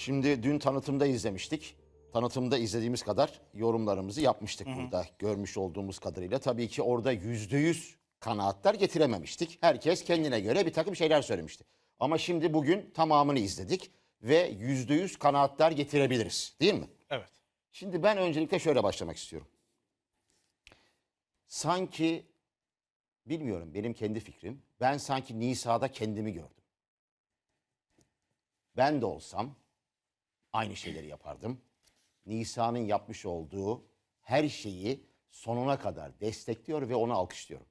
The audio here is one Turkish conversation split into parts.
Şimdi dün tanıtımda izlemiştik. Tanıtımda izlediğimiz kadar yorumlarımızı yapmıştık burada görmüş olduğumuz kadarıyla. Tabii ki orada yüzde yüz kanaatler getirememiştik. Herkes kendine göre bir takım şeyler söylemişti. Ama şimdi bugün tamamını izledik ve yüzde yüz kanaatler getirebiliriz değil mi? Evet. Şimdi ben öncelikle şöyle başlamak istiyorum. Sanki bilmiyorum benim kendi fikrim. Ben sanki Nisa'da kendimi gördüm. Ben de olsam aynı şeyleri yapardım. Nisa'nın yapmış olduğu her şeyi sonuna kadar destekliyor ve onu alkışlıyorum.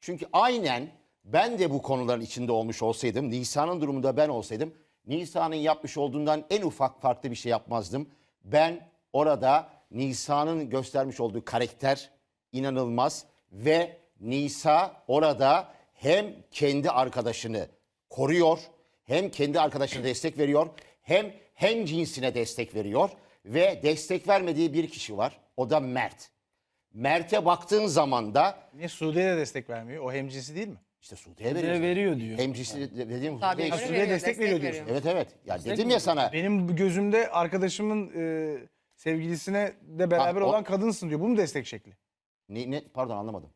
Çünkü aynen ben de bu konuların içinde olmuş olsaydım, Nisa'nın durumunda ben olsaydım, Nisa'nın yapmış olduğundan en ufak farklı bir şey yapmazdım. Ben orada Nisa'nın göstermiş olduğu karakter inanılmaz ve Nisa orada hem kendi arkadaşını koruyor, hem kendi arkadaşına destek veriyor, hem hem cinsine destek veriyor ve destek vermediği bir kişi var. O da Mert. Mert'e baktığın zaman da Niye Suudi'ye de destek vermiyor? O hemcinsi değil mi? işte Sude'ye Ne veriyor. veriyor diyor. Hemcisi de- dediğim Tabii. Suudi'ye destek veriyor diyorsun. Evet evet. Ya dedim ya sana. Benim gözümde arkadaşımın e, sevgilisine de beraber Ha, o- olan kadınsın diyor. Bu mu destek şekli? Ne, ne pardon anlamadım.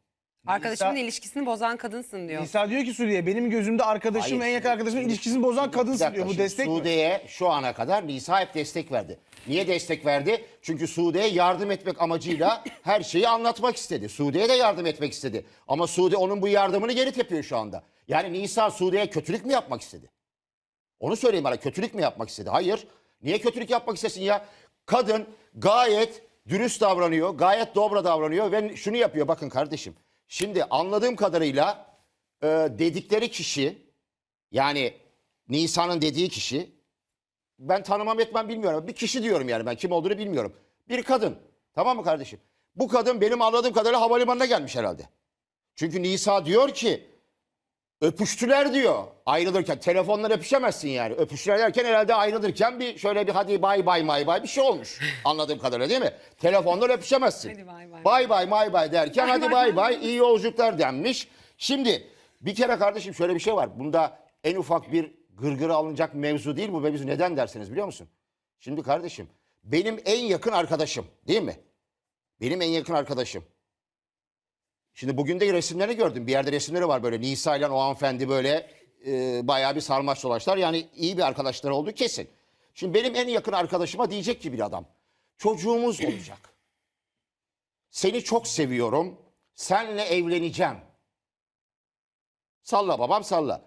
Arkadaşımın Nisa- ilişkisini bozan kadınsın diyor. İsa diyor ki Suudi'ye benim gözümde arkadaşım Hayır, en yakın arkadaşımın şimdi- ilişkisini bozan Bir kadınsın dakika, diyor. Bu şimdi destek mi? Sude'ye şu ana kadar Nisa hep destek verdi. Niye destek verdi? Çünkü Sude'ye yardım etmek amacıyla her şeyi anlatmak istedi. Sude'ye de yardım etmek istedi. Ama Sude onun bu yardımını geri tepiyor şu anda. Yani Nisa Sude'ye kötülük mü yapmak istedi? Onu söyleyeyim bana kötülük mü yapmak istedi? Hayır. Niye kötülük yapmak istesin ya? Kadın gayet dürüst davranıyor, gayet dobra davranıyor ve şunu yapıyor bakın kardeşim. Şimdi anladığım kadarıyla e, dedikleri kişi yani Nisa'nın dediği kişi ben tanımam etmem bilmiyorum. Bir kişi diyorum yani ben kim olduğunu bilmiyorum. Bir kadın. Tamam mı kardeşim? Bu kadın benim anladığım kadarıyla havalimanına gelmiş herhalde. Çünkü Nisa diyor ki öpüştüler diyor ayrılırken. Telefonla öpüşemezsin yani. Öpüştüler derken herhalde ayrılırken bir şöyle bir hadi bay bay may bay bir şey olmuş. Anladığım kadarıyla değil mi? Telefonla öpüşemezsin. Hadi bay bay. Bay bay may bay derken hadi bay bay iyi yolculuklar denmiş. Şimdi bir kere kardeşim şöyle bir şey var. Bunda en ufak bir gırgırı alınacak mevzu değil bu mevzu. Neden dersiniz biliyor musun? Şimdi kardeşim benim en yakın arkadaşım değil mi? Benim en yakın arkadaşım. Şimdi bugün de resimlerini gördüm. Bir yerde resimleri var böyle Nisa ile o hanımefendi böyle e, bayağı bir sarmaş dolaşlar. Yani iyi bir arkadaşları oldu kesin. Şimdi benim en yakın arkadaşıma diyecek ki bir adam. Çocuğumuz olacak. Seni çok seviyorum. Senle evleneceğim. Salla babam salla.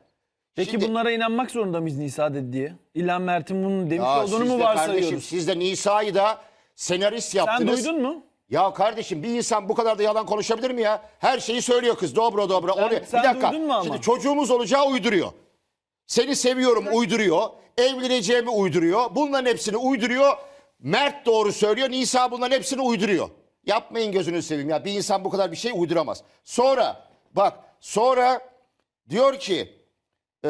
Peki Şimdi- bunlara inanmak zorunda mıyız Nisa dedi diye? İlhan Mert'in bunu demiş Ya olduğunu siz mu de kardeşim varsayıyoruz? siz de Nisa'yı da senarist Sen yaptınız. duydun mu? Ya kardeşim bir insan bu kadar da yalan konuşabilir mi ya? Her şeyi söylüyor kız. Dobro dobro. Sen- Oraya- sen bir dakika. duydun mu ama? Şimdi çocuğumuz olacağı uyduruyor. Seni seviyorum uyduruyor. Evleneceğimi uyduruyor. Bunların hepsini uyduruyor. Mert doğru söylüyor. Nisa bunların hepsini uyduruyor. Yapmayın gözünü seveyim ya. Bir insan bu kadar bir şey uyduramaz. Sonra bak sonra diyor ki eee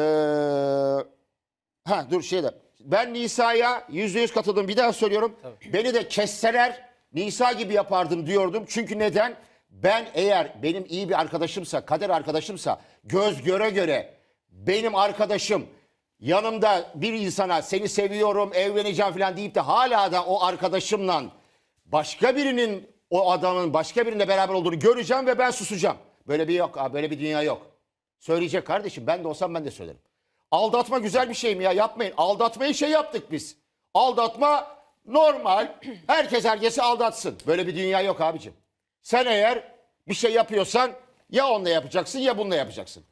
Ha dur şeyde. Ben Nisa'ya yüzde yüz katıldım. Bir daha söylüyorum. Beni de kesseler Nisa gibi yapardım diyordum. Çünkü neden? Ben eğer benim iyi bir arkadaşımsa, kader arkadaşımsa göz göre göre benim arkadaşım yanımda bir insana seni seviyorum, evleneceğim falan deyip de hala da o arkadaşımla başka birinin o adamın başka birine beraber olduğunu göreceğim ve ben susacağım. Böyle bir yok, böyle bir dünya yok. Söyleyecek kardeşim ben de olsam ben de söylerim. Aldatma güzel bir şey mi ya? Yapmayın. Aldatmayı şey yaptık biz. Aldatma normal. Herkes herkesi aldatsın. Böyle bir dünya yok abicim. Sen eğer bir şey yapıyorsan ya onunla yapacaksın ya bununla yapacaksın.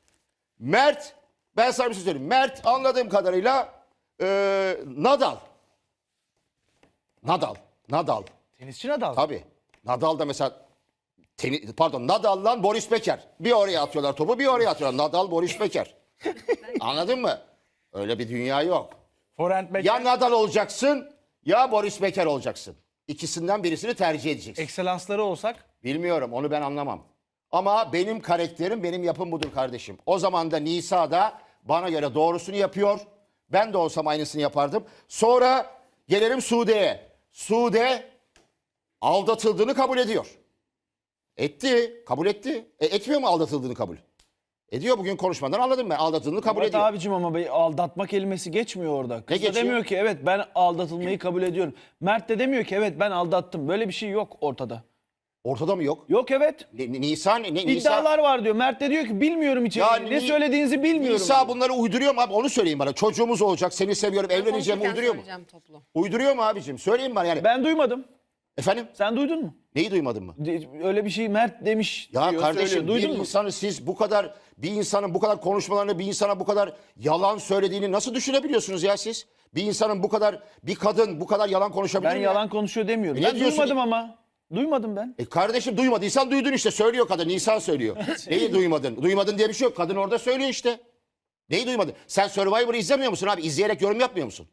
Mert, ben sana bir şey söyleyeyim. Mert anladığım kadarıyla eee, Nadal. Nadal. Nadal. Tenisçi Nadal. Tabii. Nadal da mesela teni, pardon Nadal'la Boris Becker. Bir oraya atıyorlar topu bir oraya atıyorlar. Nadal Boris Becker. Anladın mı? Öyle bir dünya yok. Forehand. Ya Nadal olacaksın ya Boris Becker olacaksın. İkisinden birisini tercih edeceksin. Ekselansları olsak Bilmiyorum onu ben anlamam. Ama benim karakterim benim yapım budur kardeşim. O zaman da Nisa da bana göre doğrusunu yapıyor. Ben de olsam aynısını yapardım. Sonra gelelim Sude'ye. Sude aldatıldığını kabul ediyor. Etti, kabul etti. E, etmiyor mu aldatıldığını kabul? Ediyor bugün konuşmadan anladım ben. Aldatıldığını kabul Murat ediyor. abicim ama be- aldatma kelimesi geçmiyor orada. Kız da geçiyor? demiyor ki evet ben aldatılmayı kabul ediyorum. Mert de demiyor ki evet ben aldattım. Böyle bir şey yok ortada. Ortada mı yok? Yok evet. Ne- ne- Nisan, ne, Nisa, İddialar var diyor. Mert de diyor ki bilmiyorum içeriğini. Ya ne Ni- söylediğinizi bilmiyorum. Nisa diyor. bunları uyduruyor mu abi? Onu söyleyin bana. Çocuğumuz olacak, seni seviyorum, evleneceğim Konuşurken uyduruyor mu? söyleyeceğim toplu. Uyduruyor mu abicim? Söyleyin bana yani. Ben duymadım. Efendim? Sen duydun mu? Neyi duymadın mı? De- Öyle bir şey Mert demiş. Ya diyor, kardeşim söylüyor. bir Duydun mu? insanı siz bu kadar bir insanın bu kadar konuşmalarını bir insana bu kadar yalan söylediğini nasıl düşünebiliyorsunuz ya siz? Bir insanın bu kadar bir kadın bu kadar yalan konuşabilir Ben mi ya? yalan konuşuyor demiyorum. E ne ben diyorsun? duymadım ama. Duymadım ben. E kardeşim duymadıysan duydun işte söylüyor kadın Nisan söylüyor. Neyi duymadın? Duymadın diye bir şey yok. Kadın orada söylüyor işte. Neyi duymadın? Sen Survivor'ı izlemiyor musun abi? İzleyerek yorum yapmıyor musun?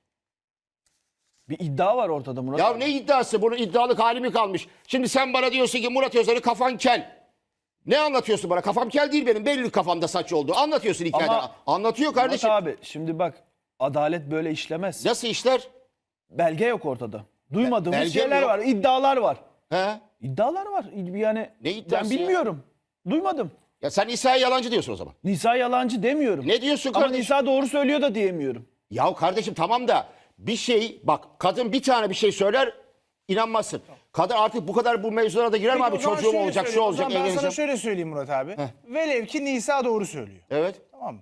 Bir iddia var ortada Murat. Ya abi. ne iddiası? Bunun iddialık hali mi kalmış? Şimdi sen bana diyorsun ki Murat Özer'i kafan kel. Ne anlatıyorsun bana? Kafam kel değil benim. Belli kafamda saç oldu. Anlatıyorsun hikayeden. Ama- Anlatıyor Murat kardeşim. abi şimdi bak adalet böyle işlemez. Nasıl işler? Belge yok ortada. Duymadığımız Belge şeyler yok? var. iddialar var. He? İddialar var. Yani Ne iddiası ben ya? bilmiyorum. Duymadım. Ya sen İsa'ya yalancı diyorsun o zaman. Nisa yalancı demiyorum. Ne diyorsun Ama kardeşim? Nisa doğru söylüyor da diyemiyorum. Ya kardeşim tamam da bir şey bak kadın bir tane bir şey söyler inanmazsın. Kadın artık bu kadar bu mevzulara da girer mi abi? o zaman Çocuğum şöyle olacak, şu söyleyeyim. O olacak, zaman Ben sana evleneceğim. şöyle söyleyeyim Murat abi. Velev ki Nisa doğru söylüyor. Evet. Tamam mı?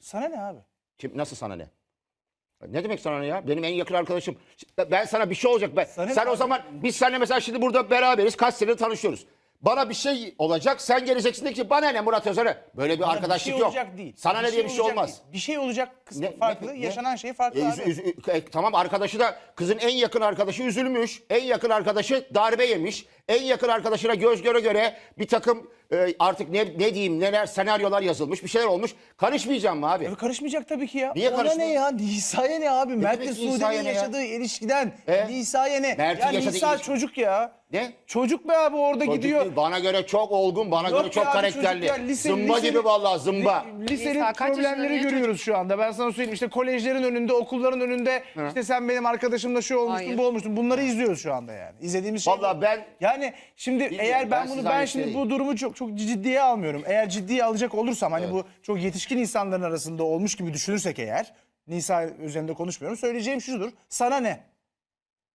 Sana ne abi? Kim, nasıl sana ne? Ne demek sana ne ya? Benim en yakın arkadaşım. Ben sana bir şey olacak. Ben, Sana sen o abi? zaman biz seninle mesela şimdi burada beraberiz. Kaç senedir tanışıyoruz. Bana bir şey olacak. Sen geleceksin de ki bana ne Murat Özer'e? Böyle bir Bana arkadaşlık bir şey yok. olacak değil. Sana ne diye bir şey olacak olmaz. değil. Bir şey olacak kısmı Ne- farklı. ne- ne? yaşanan şey farklı E, abi. üz- üz- e, tamam arkadaşı da kızın en yakın arkadaşı üzülmüş. En yakın arkadaşı darbe yemiş. En yakın arkadaşına göz göre göre bir takım e, artık ne, ne diyeyim neler senaryolar yazılmış bir şeyler olmuş. Karışmayacağım mı abi? E, Karışmayacak tabii ki ya. Niye Ona karışmıyor? ne ya? Nisa'ya ne abi? Mert'le demek Nisa'ya Sude'nin ne ya? yaşadığı ilişkiden E? Nisa'ya ne? Mert'in ya yaşadığı Nisa ilişki- çocuk ya. Ne? Çocuk be abi orada Çocuk gidiyor. değil, bana göre çok olgun, bana Yok göre çok abi, karakterli. çocuk ya, lise- zımba lise- gibi vallahi zımba. Li- Lisenin Nisa kaç yaşında, problemleri niye görüyoruz şu anda. Ben sana söyleyeyim işte kolejlerin önünde, okulların önünde işte sen benim arkadaşımla şu olmuştun, Hayır. bu olmuştun. Bunları izliyoruz şu anda yani. İzlediğimiz şey. Vallahi bu. ben- yani şimdi eğer ben, ben bunu ben şimdi bu durumu çok çok ciddiye almıyorum. Eğer ciddiye alacak olursam hani bu çok yetişkin insanların arasında olmuş gibi düşünürsek eğer Nisa üzerinde konuşmuyorum. Söyleyeceğim şudur. Sana ne?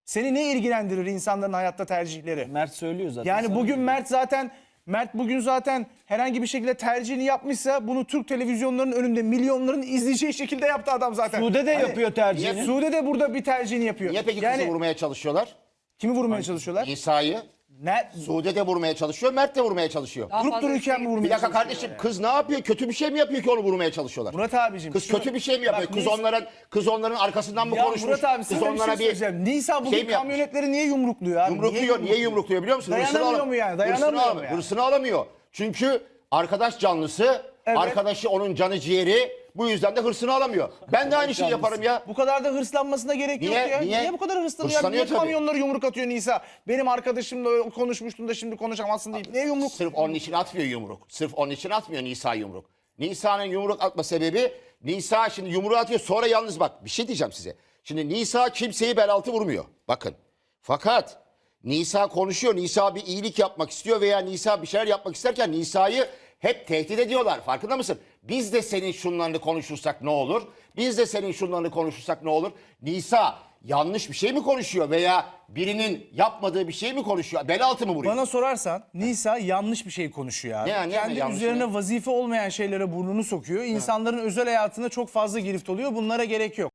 Seni ne ilgilendirir insanların hayatta tercihleri? Mert söylüyor zaten. Yani bugün diyor. Mert zaten Mert bugün zaten herhangi bir şekilde tercihini yapmışsa bunu Türk televizyonlarının önünde milyonların izleyeceği şekilde yaptı adam zaten. Sude de Hani- yapıyor tercihini. Sude de burada bir tercihini yapıyor. Niye peki yani kızı vurmaya çalışıyorlar? kimi vurmaya çalışıyorlar? İsa'yı. Ne? Sude de vurmaya çalışıyor, Mert de vurmaya çalışıyor. Daha Durup fazla dururken mi şey- vurmaya Bir dakika kardeşim yani? kız ne yapıyor? Kötü bir şey mi yapıyor ki onu vurmaya çalışıyorlar? Murat abicim. Kız şunu- kötü bir şey mi yapıyor? Bak, kız Nis- onların kız onların arkasından mı Ya konuşmuş? Murat abi kız sana bir şey söyleyeceğim. Nisa bugün Şey mi yapmış? kamyonetleri niye yumrukluyor abi? Yumrukluyor. Niye yumrukluyor biliyor musun? Hırsını Dayanamıyor alam- mu yani? Hırsını Dayanamıyor alam- mu yani? Hırsını alamıyor. Çünkü arkadaş canlısı, Evet. arkadaşı onun canı ciğeri. Bu yüzden de hırsını alamıyor. Ben de aynı şeyi yaparım ya. Bu kadar da hırslanmasına gerek Niye? yok ya. Niye? Niye, bu kadar hırslanıyor? ya? Hırslanıyor Niye tabii. kamyonları yumruk atıyor Nisa? Benim arkadaşımla konuşmuştun da şimdi konuşamazsın değil. Niye yumruk? Sırf onun için atmıyor yumruk. Sırf onun için atmıyor Nisa yumruk. Nisa'nın yumruk atma sebebi Nisa şimdi yumruğu atıyor sonra yalnız bak bir şey diyeceğim size. Şimdi Nisa kimseyi bel altı vurmuyor. Bakın. Fakat Nisa konuşuyor. Nisa bir iyilik yapmak istiyor veya Nisa bir şeyler yapmak isterken Nisa'yı hep tehdit ediyorlar. Farkında mısın? Biz de senin şunlarını konuşursak ne olur? Biz de senin şunlarını konuşursak ne olur? Nisa yanlış bir şey mi konuşuyor veya birinin yapmadığı bir şey mi konuşuyor? Bel altı mı vuruyor? Bana sorarsan Nisa yanlış bir şey konuşuyor abi. Ne yani, Kendi yanlış üzerine ne? vazife olmayan şeylere burnunu sokuyor. İnsanların özel hayatına çok fazla girift oluyor. Bunlara gerek yok.